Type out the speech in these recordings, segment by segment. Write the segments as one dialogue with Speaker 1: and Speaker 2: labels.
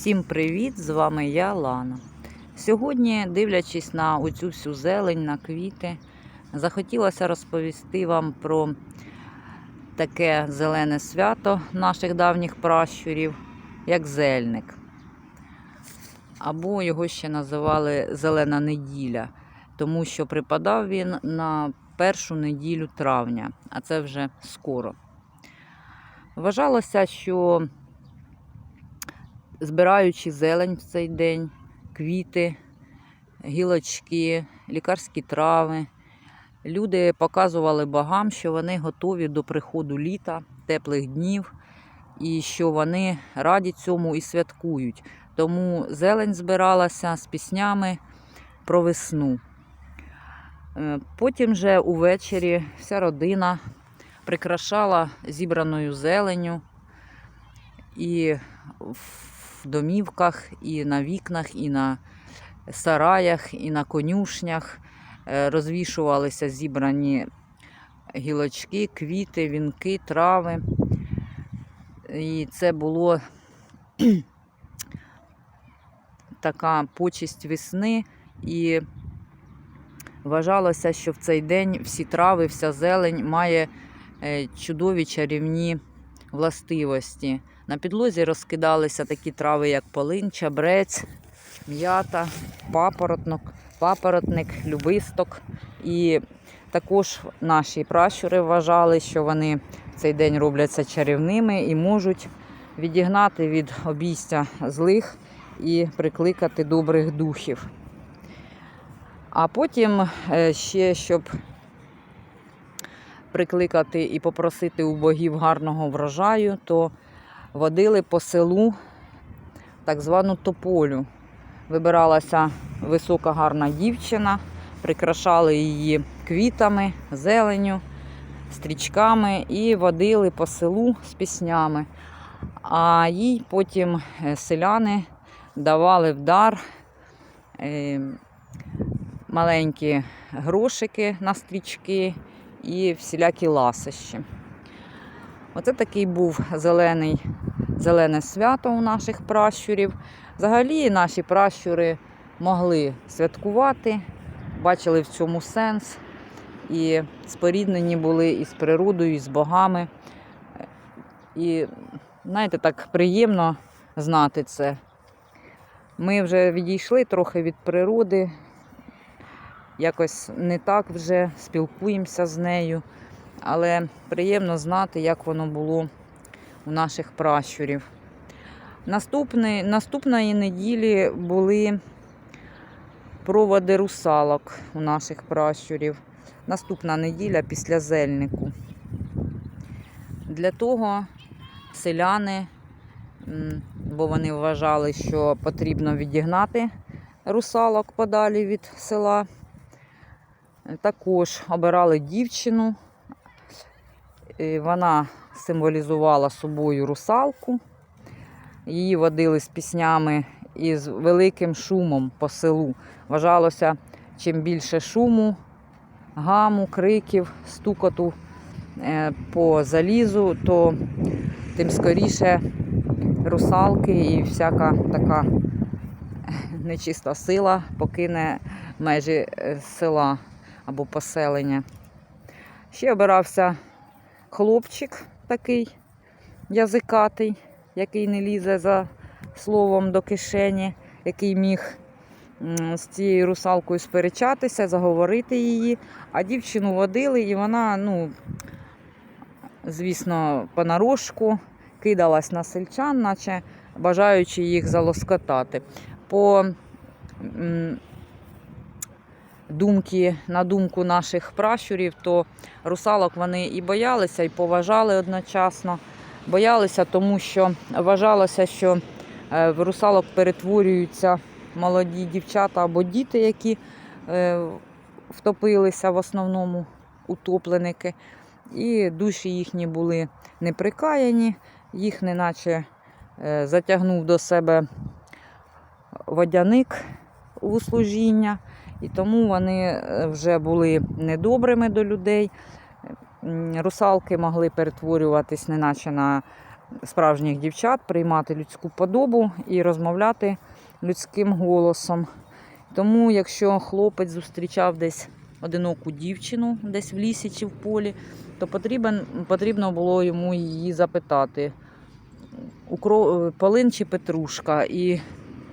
Speaker 1: Всім привіт! З вами я Лана. Сьогодні, дивлячись на оцю всю зелень, на квіти, захотілося розповісти вам про таке зелене свято наших давніх пращурів, як зельник. Або його ще називали Зелена неділя, тому що припадав він на першу неділю травня, а це вже скоро. Вважалося, що збираючи зелень в цей день, квіти, гілочки, лікарські трави. Люди показували богам, що вони готові до приходу літа, теплих днів, і що вони раді цьому і святкують. Тому зелень збиралася з піснями про весну. Е, Потім же увечері вся родина прикрашала зібраною зеленю і домівках, і на вікнах, і на сараях, і на конюшнях е, розвішувалися зібрані гілочки, квіти, вінки, трави. І це було така почесть весни, і вважалося, що в цей день всі трави, вся зелень має е, чудові чарівні властивості. На підлозі розкидалися такі трави, як полин, чабрець, м'ята, папоротник, папоротник, любисток. І також наші пращури вважали, що вони в цей день робляться чарівними і можуть відігнати від обійстя злих і прикликати добрих духів. А потім е, ще, щоб прикликати і попросити у богів гарного врожаю, то водили по селу так звану тополю. Вибиралася висока гарна дівчина, прикрашали її квітами, зеленю, стрічками і водили по селу з піснями. А їй потім е, селяни давали в дар е, маленькі грошики на стрічки і всілякі ласощі. Оце такий був зелений, зелене свято у наших пращурів. Взагалі наші пращури могли святкувати, бачили в цьому сенс і споріднені були із природою, і з богами. І, знаєте, так приємно знати це. Ми вже відійшли трохи від природи, якось не так вже спілкуємося з нею. Але приємно знати, як воно було у наших пращурів. Наступний, наступної неділі були проводи русалок у наших пращурів. Наступна неділя після зельнику. Для того селяни, бо вони вважали, що потрібно відігнати русалок подалі від села. Також обирали дівчину. Вона символізувала собою русалку. Її водили з піснями і з великим шумом по селу. Вважалося, чим більше шуму, гаму, криків, стукоту е, по залізу, то тим скоріше русалки і всяка така нечиста сила покине межі е, села або поселення. Ще обирався хлопчик такий язикатий, який не лізе за словом до кишені, який міг з цією русалкою сперечатися, заговорити її, а дівчину водили, і вона, ну, звісно, понарошку кидалась на сельчан, наче бажаючи їх залоскотати. По думки, на думку наших пращурів, то русалок вони і боялися, і поважали одночасно. Боялися, тому що вважалося, що е, в русалок перетворюються молоді дівчата або діти, які е, втопилися в основному утопленики. І душі їхні були неприкаяні, їх неначе е, затягнув до себе водяник у служіння. І тому вони е, вже були недобрими до людей. Русалки могли перетворюватись неначе на справжніх дівчат, приймати людську подобу і розмовляти людським голосом. Тому, якщо хлопець зустрічав десь одиноку дівчину, десь в лісі чи в полі, то потрібен, потрібно було йому її запитати, «Укро- полин чи петрушка. І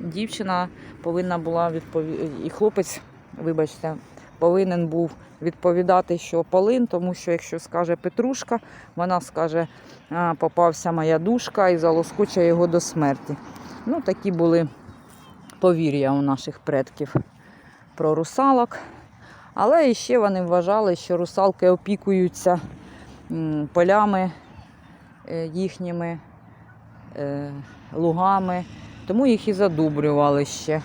Speaker 1: дівчина повинна була відповідати, і хлопець, вибачте, повинен був відповідати, що полин, тому що якщо скаже Петрушка, вона скаже, попався моя душка і залоскоче його до смерті. Ну, такі були повір'я у наших предків про русалок. Але ще вони вважали, що русалки опікуються полями е, їхніми, е, лугами, тому їх і задубрювали ще.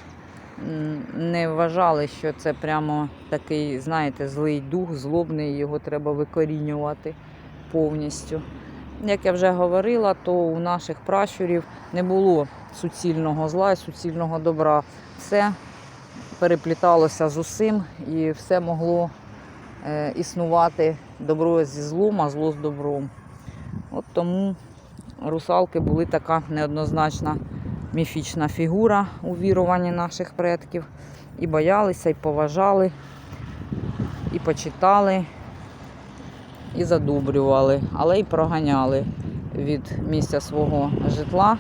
Speaker 1: Не вважали, що це прямо такий, знаєте, злий дух, злобний, його треба викорінювати повністю. Як я вже говорила, то у наших пращурів не було суцільного зла і суцільного добра. Все перепліталося з усім і все могло е, існувати добро зі злом, а зло з добром. От тому русалки були така неоднозначна міфічна фігура у віруванні наших предків. І боялися, і поважали, і почитали, і задубрювали, але й проганяли від місця свого житла,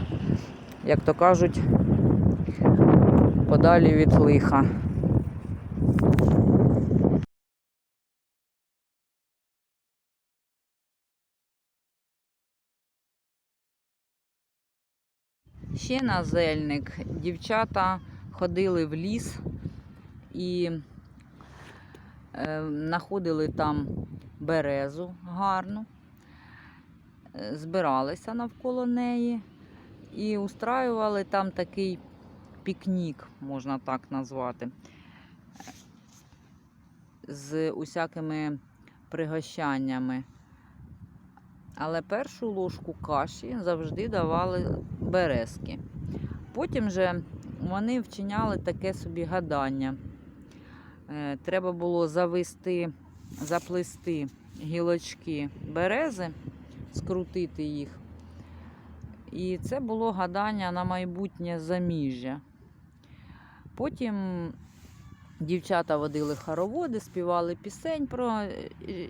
Speaker 1: як то кажуть, подалі від лиха. Ще на зельник дівчата ходили в ліс і е, знаходили там березу гарну, е, збиралися навколо неї і устраювали там такий пікнік, можна так назвати, з усякими пригощаннями. Але першу ложку каші завжди давали березки. Потім же вони вчиняли таке собі гадання. Е, Треба було завести, заплести гілочки берези, скрутити їх. І це було гадання на майбутнє заміжжя. Потім дівчата водили хороводи, співали пісень про е,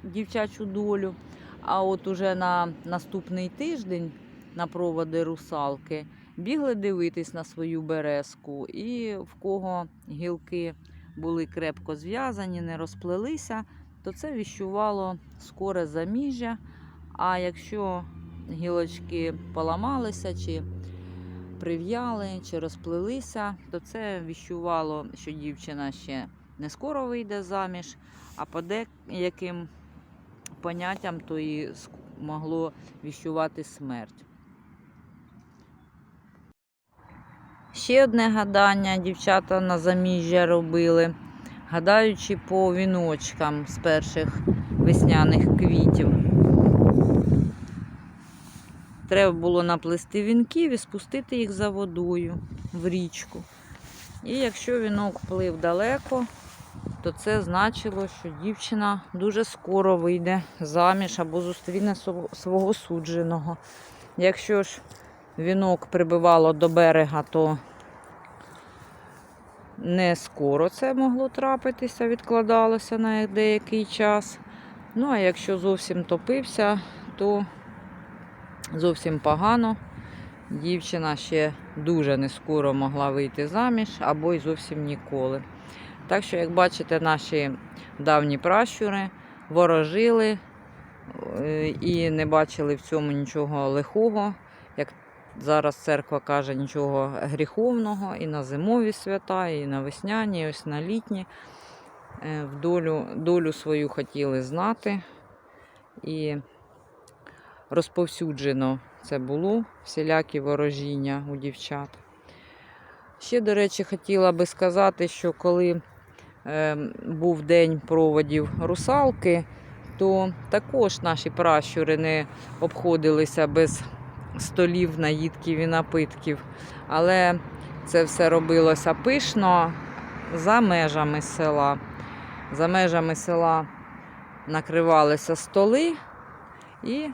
Speaker 1: дівчачу долю. А от уже на наступний тиждень на проводи русалки бігли дивитись на свою березку, і в кого гілки були крепко зв'язані, не розплелися, то це віщувало скоре заміжжя. А якщо гілочки поламалися, чи прив'яли, чи розплелися, то це віщувало, що дівчина ще не скоро вийде заміж, а по деяким поняттям то і могло віщувати смерть. Ще одне гадання дівчата на заміжжя робили, гадаючи по віночкам з перших весняних квітів. Треба було наплести вінків і спустити їх за водою в річку. І якщо вінок плив далеко, то це значило, що дівчина дуже скоро вийде заміж або зустріне свого судженого. Якщо ж вінок прибивало до берега, то не скоро це могло трапитися, відкладалося на деякий час. Ну, а якщо зовсім топився, то зовсім погано. Дівчина ще дуже не скоро могла вийти заміж або й зовсім ніколи. Так що, як бачите, наші давні пращури ворожили е, і не бачили в цьому нічого лихого, зараз церква каже, нічого гріховного і на зимові свята, і на весняні, і ось на літні. Е, В долю, долю свою хотіли знати. І розповсюджено це було, всілякі ворожіння у дівчат. Ще, до речі, хотіла би сказати, що коли е, був день проводів русалки, то також наші пращури не обходилися без столів, наїдків і напитків. Але це все робилося пишно за межами села. За межами села накривалися столи і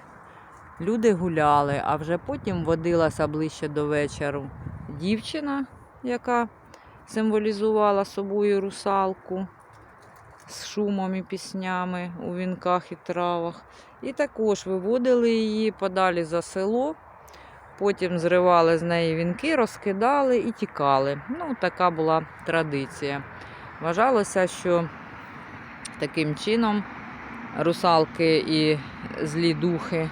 Speaker 1: люди гуляли, а вже потім водилася ближче до вечору дівчина, яка символізувала собою русалку з шумом і піснями у вінках і травах. І також виводили її подалі за село, потім зривали з неї вінки, розкидали і тікали. Ну, така була традиція. Вважалося, що таким чином русалки і злі духи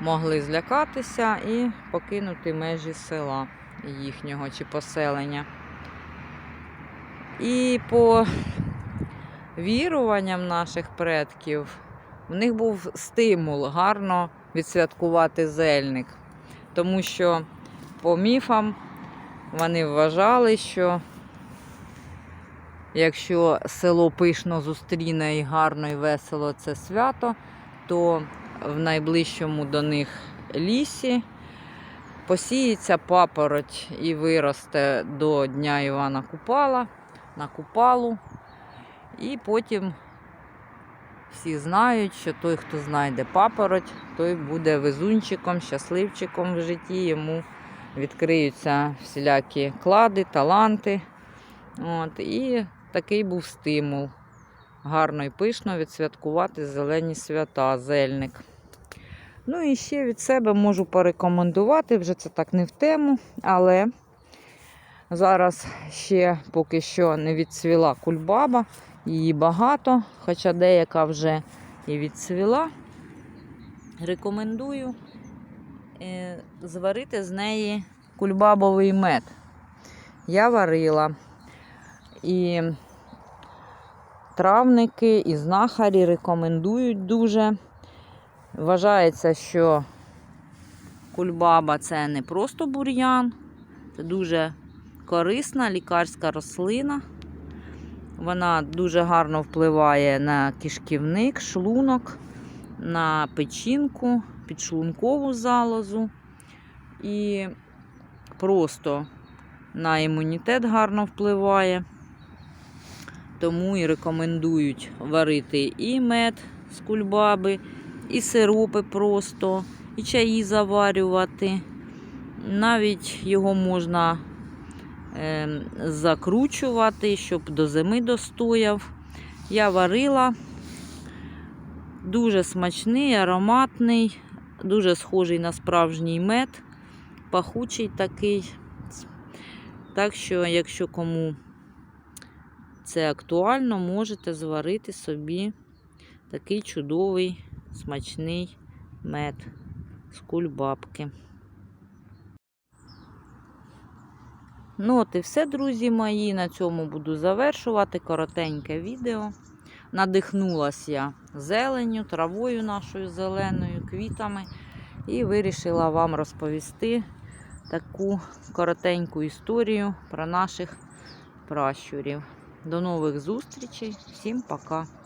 Speaker 1: могли злякатися і покинути межі села їхнього чи поселення. І по віруванням наших предків, в них був стимул гарно відсвяткувати зельник. Тому що по міфам вони вважали, що якщо село пишно зустріне і гарно і весело це свято, то в найближчому до них лісі посіється папороть і виросте до Дня Івана Купала на Купалу. І потім всі знають, що той, хто знайде папороть, той буде везунчиком, щасливчиком в житті. Йому відкриються всілякі клади, таланти. От, і такий був стимул гарно і пишно відсвяткувати зелені свята, зельник. Ну і ще від себе можу порекомендувати, вже це так не в тему, але зараз ще поки що не відцвіла кульбаба, її багато, хоча деяка вже і відцвіла. Рекомендую е, зварити з неї кульбабовий мед. Я варила. І травники, і знахарі рекомендують дуже. Вважається, що кульбаба це не просто бур'ян, це дуже корисна лікарська рослина. Вона дуже гарно впливає на кишківник, шлунок, на печінку, підшлункову залозу і просто на імунітет гарно впливає. Тому і рекомендують варити і мед з кульбаби, і сиропи просто, і чаї заварювати. Навіть його можна закручувати, щоб до зими достояв. Я варила дуже смачний, ароматний, дуже схожий на справжній мед, пахучий такий. Так що, якщо кому це актуально, можете зварити собі такий чудовий смачний мед з кульбабки. Ну, от і все, друзі мої. На цьому буду завершувати коротеньке відео. Надихнулась я зеленю, травою нашою зеленою, квітами. І вирішила вам розповісти таку коротеньку історію про наших пращурів. До нових зустрічей. Всім пока!